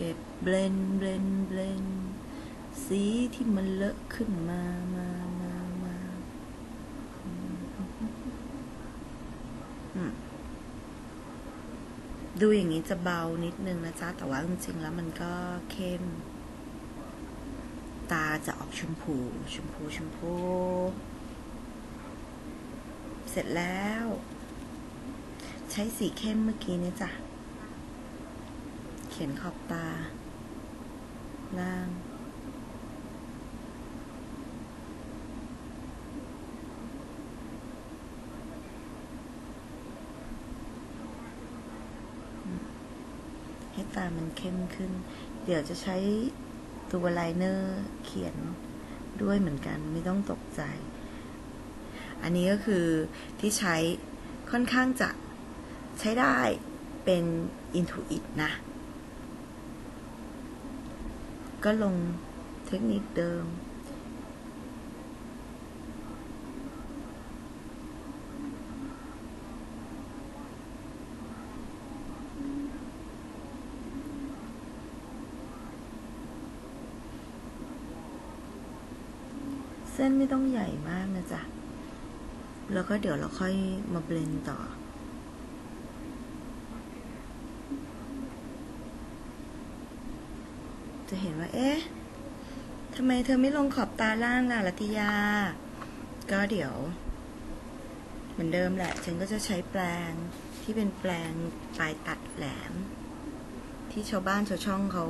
ก็บเบลนเบลนเบลนสีที่มันเลอะขึ้นมามามามาดูอย่างนี้จะเบานิดนึงนะจ๊ะ แต่ว่าจริงๆแล้วมันก็เข้ม ตาจะออกชมพู ชมพูชมพู เสร็จแล้ว ใช้สีเข้มเมื่อกี้เนี่ยจ้ะ ขียนขอบตา ล่าง ให้ตามันเข้มขึ้น เดี๋ยวจะใช้ตัวไลเนอร์เขียนด้วยเหมือนกันไม่ต้องตกใจ อันนี้ก็คือที่ใช้ค่อนข้างจะใช้ได้เป็น Intuit นะ ก็ลงเทคนิคเดิม เส้นไม่ต้องใหญ่มากนะจ๊ะ แล้วก็เดี๋ยวเราค่อยมาเบลนต่อ จะ เอ๊ะทำไมเธอไม่ลงขอบตาล่างล่ะลัติยา ก็เดี๋ยว เหมือนเดิมแหละ ฉันก็จะใช้แปรงที่เป็นแปรงปลายตัดแหลม ที่ชาวบ้านชาวช่องเขา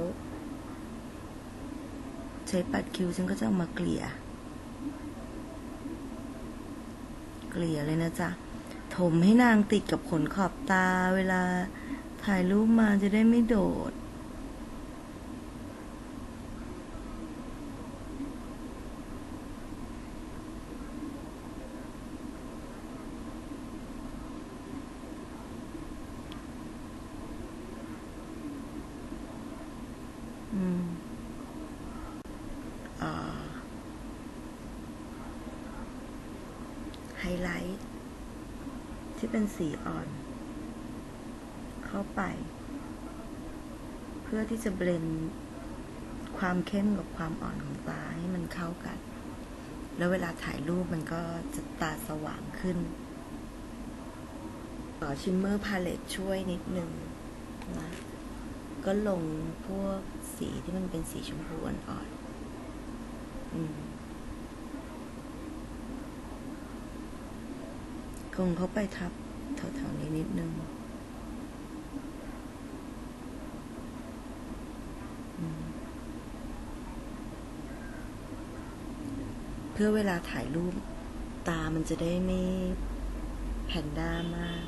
ใช้ปัดคิ้วฉันก็จะเอามาเกลี่ย เกลี่ยเลยนะจ๊ะ ถมให้นางติดกับขนขอบตาเวลาถ่ายรูปมาจะได้ไม่โดด อืมอ่า ไฮไลท์ ที่ เป็นสีอ่อน เข้าไป เพื่อที่จะเบลนความเข้มกับความอ่อนของตาให้มันเข้ากัน แล้วเวลาถ่ายรูปมันก็จะตาสว่างขึ้นขอชิมเมอร์พาเลตช่วยนิดนึงนะ ก็ลงพวกสีที่มันเป็นสีชมพูอ่อนๆอืม ค งเขาไปทับแถวๆนี้นิดนึงเพื่อเวลาถ่ายรูป ตามันจะได้ไม่แพนด้ามาก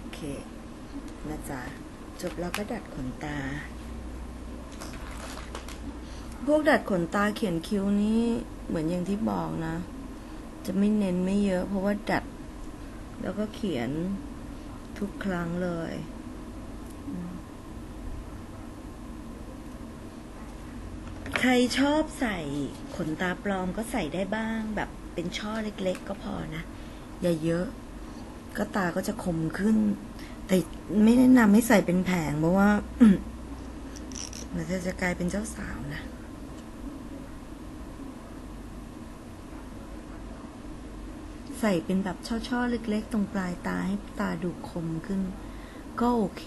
โอเค นะจ๊ะ จบแล้วก็ดัดขนตา พวกดัดขนตาเขียนคิ้วนี่เหมือนอย่างที่บอกนะ จะไม่เน้นไม่เยอะ เพราะว่าดัด แล้วก็เขียนทุกครั้งเลยใครชอบใส่ขนตาปลอมก็ใส่ได้บ้าง แบบเป็นช่อเล็กๆ ก็พอนะ อย่าเยอะ ก็ตาก็จะคมขึ้น แต่ไม่แนะนำให้ใส่เป็นแผงเพราะว่าเดี๋ยวเธอจะกลายเป็นเจ้าสาวนะ ใส่เป็นแบบช่อๆ เล็กๆ ตรงปลายตาให้ตาดูคมขึ้น ก็โอเค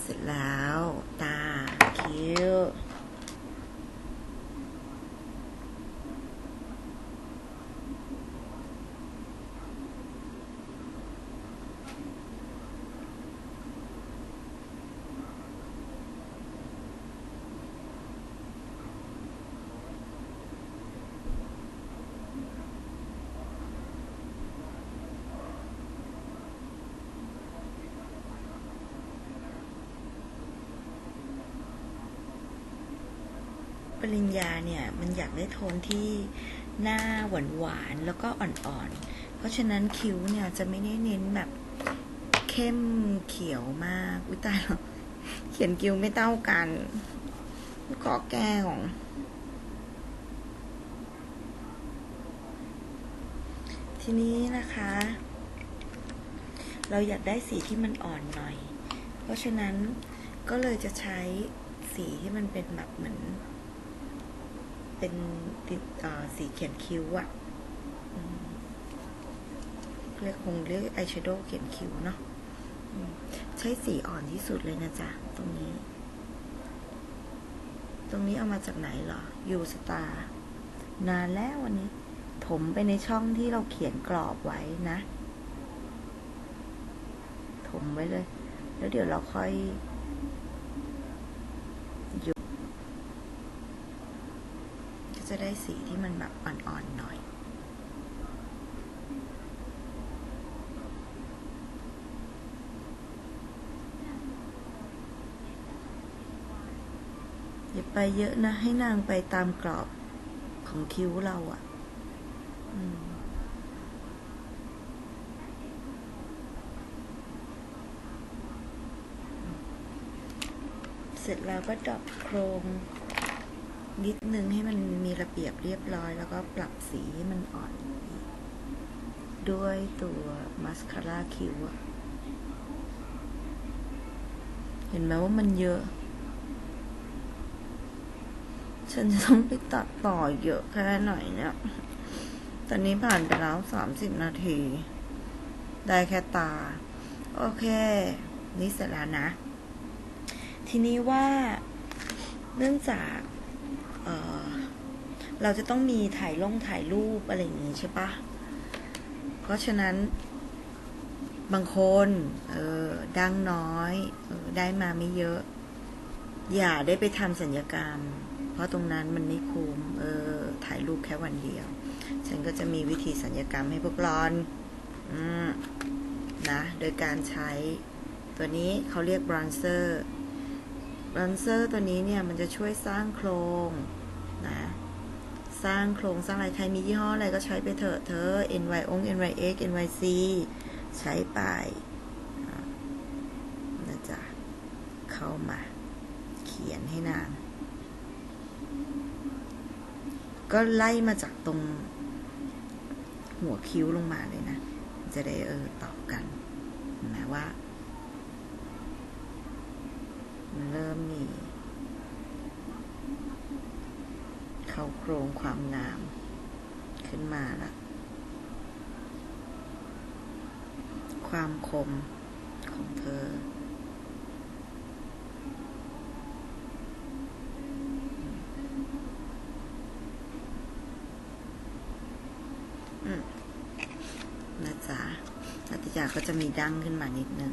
เสร็จแล้ว ตา คิ้ว อ ปริญญาเนี่ย มันอยากได้โทนที่หน้าหวานหวานๆแล้วก็อ่อนๆ เพราะฉะนั้นคิ้วเนี่ยจะไม่ได้เน้นแบบเข้มเขียวมากอุ้ยตายแล้วเขียนคิ้วไม่เท่ากันขอแก้ของทีนี้นะคะ เราอยากได้สีที่มันอ่อนหน่อย เพราะฉะนั้นก็เลยจะใช้สีที่มันเป็นแบบเหมือน เป็นสีเขียนคิ้วอะเรียกคงเรียกอายแชโดว์เขียนคิ้วเนาะใช้สีอ่อนที่สุดเลยนะจ๊ะ ตรงนี้ ตรงนี้เอามาจากไหนเหรอยูสตาร์นานแล้ววันนี้ถมไปในช่องที่เราเขียนกรอบไว้นะ ถมไว้เลย แล้วเดี๋ยวเราค่อยดก็ จะได้สีที่มันแบบอ่อนๆหน่อย อย่าไปเยอะนะ ให้นางไปตามกรอบของคิ้วเราอะ่ะเสร็จแล้วก็ดรอปโครง นิดนึงให้มันมีระเบียบเรียบร้อย แล้วก็ปรับสีให้มันอ่อน ด้วยตัวมาสคาร่าคิ้วเห็นไหมว่ามันเยอะ ฉันจะต้องไปตัดต่อเยอะแค่ไหนเนี่ย ตอนนี้ผ่านไปแล้วสามสิบนาที ได้แค่ตา โอเค นี่เสร็จแล้วนะ ทีนี้ว่าเนื่องจาก เเราจะต้องมีถ่ายลงถ่ายรูปอะไรอย่างนี้ใช่ปะเพราะฉะนั้นบางคนเออดังน้อยออได้มาไม่เยอะ อย่าได้ไปทำสัญญกรรม เพราะตรงนั้นมันไม่คุ้มเออถ่ายรูปแค่วันเดียว ฉันก็จะมีวิธีสัญญกรรมให้พวกรอนอนะ โดยการใช้ตัวนี้เขาเรียกบรอนเซอร์ บรอนเซอร์ตัวนี้เนี่ยมันจะช่วยสร้างโครงนะสร้างโครงสร้างอะไรใครมียี่ห้ออะไรก็ใช้ไปเถอะเธอ NY อง NYX NYC ใช้ไปนะจ๊ะเข้ามา เขียนให้นาง ก็ไล่มาจากตรงหัวคิ้วลงมาเลยนะ จะได้เออต่อกันนไหมว่า มันเริ่มมี เข้าโครงความงามขึ้นมาละความคมของเธออืมนะจ๊ะนัติยาก็จะมีดั้งขึ้นมานิดนึง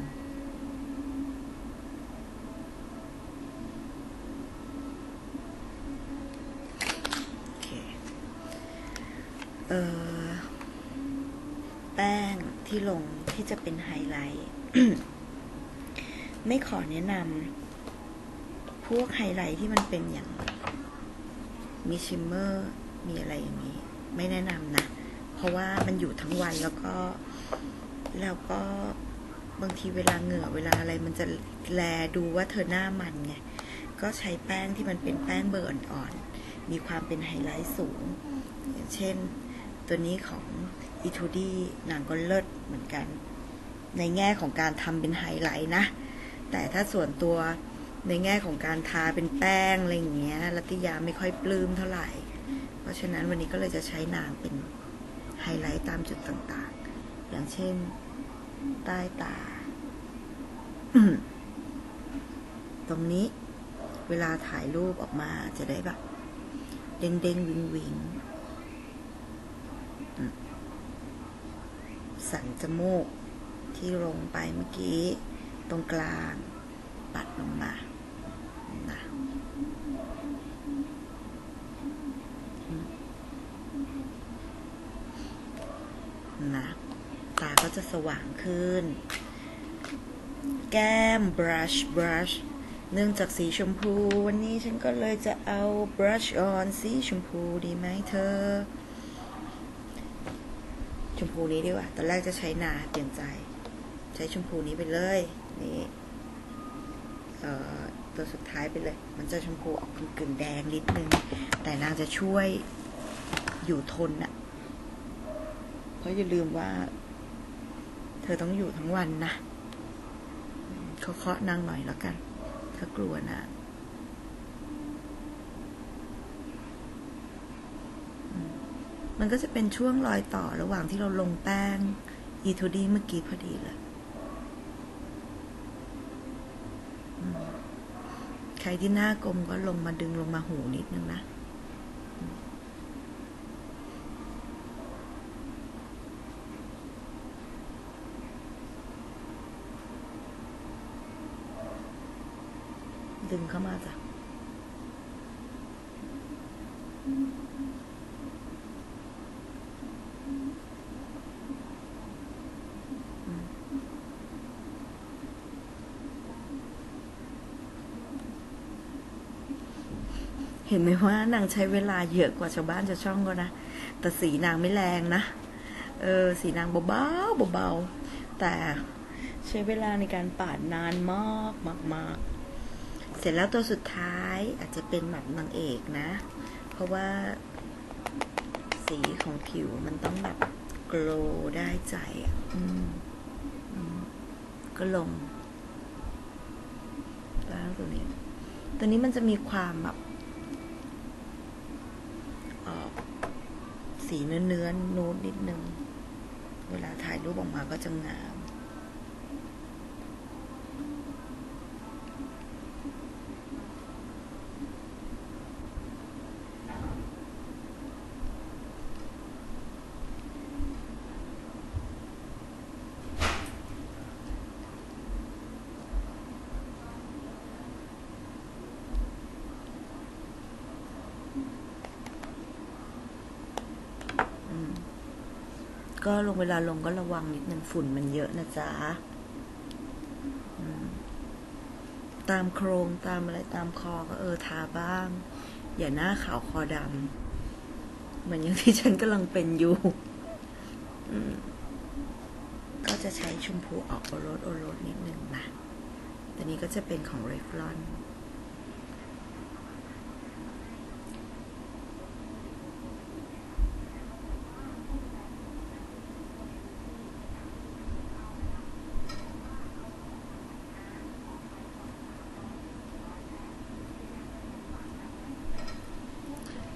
โอเค เออแป้งที่ลงที่จะเป็นไฮไลท์ไม่ขอแนะนำพวกไฮไลท์ที่มันเป็นอย่าง มีชิมเมอร์มีอะไรอย่างนี้ ไม่แนะนำนะ เพราะว่ามันอยู่ทั้งวันแล้วก็ แล้วก็บางทีเวลาเหงื่อเวลาอะไรมันจะแลดูว่าเธอหน้ามันไง ก็ใช้แป้งที่มันเป็นแป้งเบอร์อ่อนๆมีความเป็นไฮไลท์สูง อย่างเช่น ตัวนี้ของอีทูดี้นางก็เลิศเหมือนกัน ในแง่ของการทำเป็นไฮไลท์นะ แต่ถ้าส่วนตัวในแง่ของการทาเป็นแป้งอะไรอย่างเงี้ยรัติยาไม่ค่อยปลื้มเท่าไหร่ เพราะฉะนั้นวันนี้ก็เลยจะใช้นางเป็นไฮไลท์ตามจุดต่างๆ อย่างเช่น ใต้ตา ตรงนี้เวลาถ่ายรูปออกมาจะได้แบบ เด้งเด้งวิงวิงอืม สันจมูกที่ลงไปเมื่อกี้ ตรงกลาง ปัดลงมานะนะตาก็จะสว่างขึ้น แก้ม brush brush เนื่องจากสีชมพู วันนี้ฉันก็เลยจะเอา brush on สีชมพูดีไหมเธอ มพูนี้ดีกว่า ตอนแรกจะใช้นาเปลี่ยนใจ ใช้ชมพูนี้ไปเลย นี่เอ่อตัวสุดท้ายไปเลย มันจะชมพูออกกึ่งแดงนิดนึง แต่นางจะช่วยอยู่ทนอะเพราะอย่าลืมว่า เธอต้องอยู่ทั้งวันนะเขาเคาะนางหน่อยแล้วกัน ถ้ากลัวนะอืม มันก็จะเป็นช่วงรอยต่อระหว่างที่เราลงแป้งอีทูดีเมื่อกี้พอดีเลยใครที่หน้ากลมก็ลงมาดึงลงมาหูนิดนึงนะดึงเข้ามาจ้ะ เห็นไหมว่านางใช้เวลาเยอะกว่าชาวบ้านชาวช่องก็นะ แต่สีนางไม่แรงนะ เออ สีนางเบาๆเบาๆแต่ใช้เวลาในการปาดนานมากมากมากๆเสร็จแล้วตัวสุดท้ายอาจจะเป็นแบบนางเอกนะ เพราะว่าสีของผิวมันต้องแบบโกลได้ใจอะก็ลงแล้วตัวนี้ ตัวนี้มันจะมีความแบบออก สีเนื้อเนื้อนูดนิดนึง เวลาถ่ายรูปออกมาก็จะงาม ก็ลงเวลาลงก็ระวังนิดนึงฝุ่นมันเยอะนะจ๊ะตามโครงตามอะไรตามคอก็เออทาบ้าง อย่าหน้าขาวคอดำเหมือนอย่างที่ฉันกำลังเป็นอยู่ก็จะใช้ชมพูออกโอรสโอรสนิดนึงนะแต่นี้ก็จะเป็นของเรฟลอน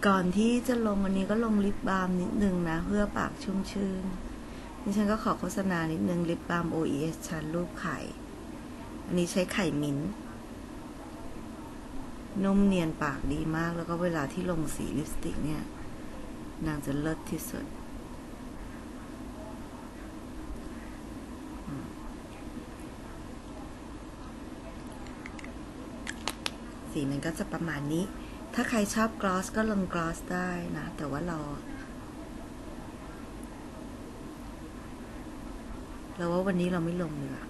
ก่อนที่จะลงอันนี้ก็ลงลิปบาล์มนิดนึงนะ เพื่อปากชุ่มชื่นนี่ฉันก็ขอโฆษณานิดนึงลิปบาล์ม OES ชั้นรูปไข่ อันนี้ใช้ไข่มิ้น นุ่มเนียนปากดีมาก แล้วก็เวลาที่ลงสีลิปสติกเนี่ย นางจะเลิศที่สุดสีมันก็จะประมาณนี้ ถ้าใครชอบกลอสก็ลงกลอสได้นะ แต่ว่าเราเราว่าวันนี้เราไม่ลงเลยอะ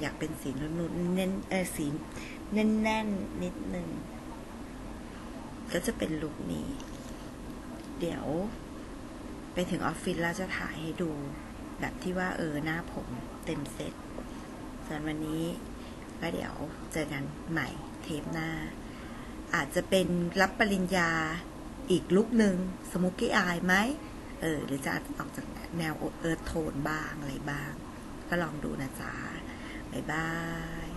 อยากเป็นสีนุ่นๆเน้นเออสีแน่นๆนิดนึง ก็จะเป็นลุคนี้ เดี๋ยว ไปถึงออฟฟิศแล้วจะถ่ายให้ดู แบบที่ว่าเออหน้าผมเต็มเซ็ตส่วนวันนี้ ก็เดี๋ยวเจอกันใหม่เทปหน้า อาจจะเป็นรับปริญญาอีกลุกหนึ่งสมุกี้อายไหมเออ หรือจะออกจากแนวเอิร์ธโทนบ้างอะไรบ้าง ก็ลองดูนะจ๊ะบ๊ายบาย